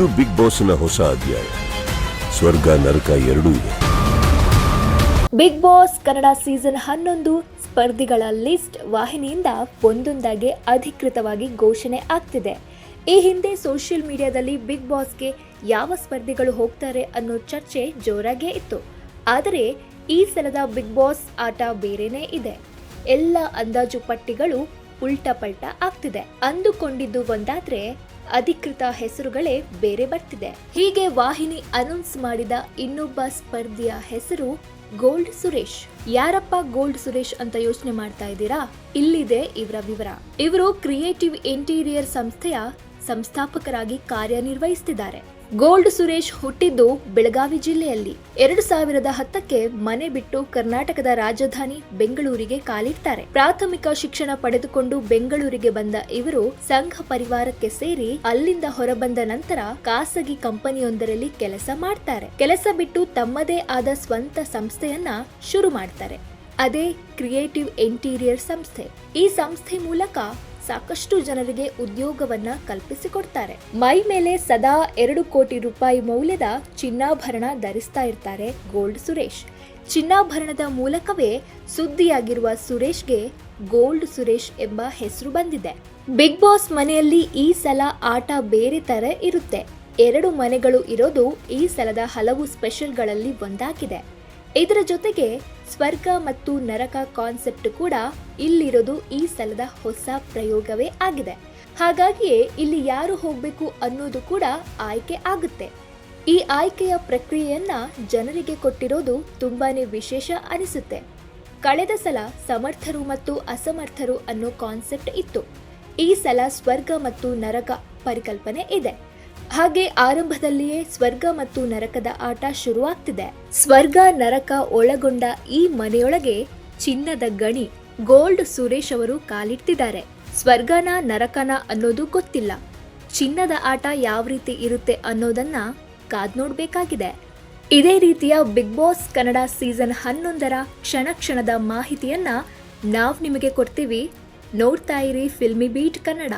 ಇದು ಬಿಗ್ ಬಾಸ್ನ ಹೊಸ ಅಧ್ಯಾಯ. ಸ್ವರ್ಗ, ನರಕ ಎರಡೂ ಇದೆ. ಬಿಗ್ ಬಾಸ್ ಕನ್ನಡ ಸೀಸನ್ ಹನ್ನೊಂದು ಸ್ಪರ್ಧಿಗಳ ಲಿಸ್ಟ್ ವಾಹಿನಿಯಿಂದ ಒಂದೊಂದಾಗಿ ಅಧಿಕೃತವಾಗಿ ಘೋಷಣೆ ಆಗ್ತಿದೆ. ಈ ಹಿಂದೆ ಸೋಷಿಯಲ್ ಮೀಡಿಯಾದಲ್ಲಿ ಬಿಗ್ ಬಾಸ್ಗೆ ಯಾವ ಸ್ಪರ್ಧಿಗಳು ಹೋಗ್ತಾರೆ ಅನ್ನೋ ಚರ್ಚೆ ಜೋರಾಗೇ ಇತ್ತು. ಆದರೆ ಈ ಸಲದ ಬಿಗ್ ಬಾಸ್ ಆಟ ಬೇರೆನೇ ಇದೆ. ಎಲ್ಲ ಅಂದಾಜು ಪಟ್ಟಿಗಳು ಉಲ್ಟಾ ಪಲ್ಟಾ ಆಗ್ತಿದೆ. ಅಂದುಕೊಂಡಿದ್ದು ಒಂದಾದ್ರೆ ಅಧಿಕೃತ ಹೆಸರುಗಳೇ ಬೇರೆ ಬರ್ತಿದೆ. ಹೀಗೆ ವಾಹಿನಿ ಅನೌನ್ಸ್ ಮಾಡಿದ ಇನ್ನೊಬ್ಬ ಸ್ಪರ್ಧಿಯ ಹೆಸರು ಗೋಲ್ಡ್ ಸುರೇಶ್. ಯಾರಪ್ಪ ಗೋಲ್ಡ್ ಸುರೇಶ್ ಅಂತ ಯೋಚನೆ ಮಾಡ್ತಾ ಇದ್ದೀರಾ? ಇಲ್ಲಿದೆ ಇವರ ವಿವರ. ಇವರು ಕ್ರಿಯೇಟಿವ್ ಇಂಟೀರಿಯರ್ ಸಂಸ್ಥೆಯ ಸಂಸ್ಥಾಪಕರಾಗಿ ಕಾರ್ಯನಿರ್ವಹಿಸುತ್ತಿದ್ದಾರೆ ಗೋಲ್ಡ್ ಸುರೇಶ್ ಹುಟ್ಟಿದ್ದು ಬೆಳಗಾವಿ ಜಿಲ್ಲೆಯಲ್ಲಿ. ಎರಡು ಸಾವಿರದ ಹತ್ತಕ್ಕೆ ಮನೆ ಬಿಟ್ಟು ಕರ್ನಾಟಕದ ರಾಜಧಾನಿ ಬೆಂಗಳೂರಿಗೆ ಕಾಲಿಡ್ತಾರೆ. ಪ್ರಾಥಮಿಕ ಶಿಕ್ಷಣ ಪಡೆದುಕೊಂಡು ಬೆಂಗಳೂರಿಗೆ ಬಂದ ಇವರು ಸಂಘ ಪರಿವಾರಕ್ಕೆ ಸೇರಿ ಅಲ್ಲಿಂದ ಹೊರಬಂದ ನಂತರ ಖಾಸಗಿ ಕಂಪನಿಯೊಂದರಲ್ಲಿ ಕೆಲಸ ಮಾಡ್ತಾರೆ. ಕೆಲಸ ಬಿಟ್ಟು ತಮ್ಮದೇ ಆದ ಸ್ವಂತ ಸಂಸ್ಥೆಯನ್ನ ಶುರು ಮಾಡ್ತಾರೆ. ಅದೇ ಕ್ರಿಯೇಟಿವ್ ಇಂಟೀರಿಯರ್ ಸಂಸ್ಥೆ. ಈ ಸಂಸ್ಥೆ ಮೂಲಕ ಸಾಕಷ್ಟು ಜನರಿಗೆ ಉದ್ಯೋಗವನ್ನ ಕಲ್ಪಿಸಿಕೊಡ್ತಾರೆ. ಮೈ ಮೇಲೆ ಸದಾ ಎರಡು ಕೋಟಿ ರೂಪಾಯಿ ಮೌಲ್ಯದ ಚಿನ್ನಾಭರಣ ಧರಿಸ್ತಾ ಇರ್ತಾರೆ ಗೋಲ್ಡ್ ಸುರೇಶ್. ಚಿನ್ನಾಭರಣದ ಮೂಲಕವೇ ಸುದ್ದಿಯಾಗಿರುವ ಸುರೇಶ್ಗೆ ಗೋಲ್ಡ್ ಸುರೇಶ್ ಎಂಬ ಹೆಸರು ಬಂದಿದೆ. ಬಿಗ್ ಬಾಸ್ ಮನೆಯಲ್ಲಿ ಈ ಸಲ ಆಟ ಬೇರೆ ತರ ಇರುತ್ತೆ. ಎರಡು ಮನೆಗಳು ಇರೋದು ಈ ಸಲದ ಹಲವು ಸ್ಪೆಷಲ್ಗಳಲ್ಲಿ ಒಂದಾಗಿದೆ. ಇದರ ಜೊತೆಗೆ ಸ್ವರ್ಗ ಮತ್ತು ನರಕ ಕಾನ್ಸೆಪ್ಟ್ ಕೂಡ ಇಲ್ಲಿರೋದು ಈ ಸಲದ ಹೊಸ ಪ್ರಯೋಗವೇ ಆಗಿದೆ. ಹಾಗಾಗಿಯೇ ಇಲ್ಲಿ ಯಾರು ಹೋಗಬೇಕು ಅನ್ನೋದು ಕೂಡ ಆಯ್ಕೆ ಆಗುತ್ತೆ. ಈ ಆಯ್ಕೆಯ ಪ್ರಕ್ರಿಯೆಯನ್ನ ಜನರಿಗೆ ಕೊಟ್ಟಿರೋದು ತುಂಬಾನೇ ವಿಶೇಷ ಅನಿಸುತ್ತೆ. ಕಳೆದ ಸಲ ಸಮರ್ಥರು ಮತ್ತು ಅಸಮರ್ಥರು ಅನ್ನೋ ಕಾನ್ಸೆಪ್ಟ್ ಇತ್ತು. ಈ ಸಲ ಸ್ವರ್ಗ ಮತ್ತು ನರಕ ಪರಿಕಲ್ಪನೆ ಇದೆ. ಹಾಗೆ ಆರಂಭದಲ್ಲಿಯೇ ಸ್ವರ್ಗ ಮತ್ತು ನರಕದ ಆಟ ಶುರುವಾಗ್ತಿದೆ. ಸ್ವರ್ಗ, ನರಕ ಒಳಗೊಂಡ ಈ ಮನೆಯೊಳಗೆ ಚಿನ್ನದ ಗಣಿ, ಗೋಲ್ಡ್ ಸುರೇಶ್ ಅವರು ಕಾಲಿಟ್ಟಿದ್ದಾರೆ. ಸ್ವರ್ಗನ, ನರಕನ ಅನ್ನೋದು ಗೊತ್ತಿಲ್ಲ. ಚಿನ್ನದ ಆಟ ಯಾವ ರೀತಿ ಇರುತ್ತೆ ಅನ್ನೋದನ್ನ ಕಾದ್ ನೋಡ್ಬೇಕಾಗಿದೆ. ಇದೇ ರೀತಿಯ ಬಿಗ್ ಬಾಸ್ ಕನ್ನಡ ಸೀಸನ್ ಹನ್ನೊಂದರ ಕ್ಷಣ ಕ್ಷಣದ ಮಾಹಿತಿಯನ್ನ ನಾವ್ ನಿಮಗೆ ಕೊಡ್ತೀವಿ. ನೋಡ್ತಾ ಇರಿ ಫಿಲ್ಮಿ ಬೀಟ್ ಕನ್ನಡ.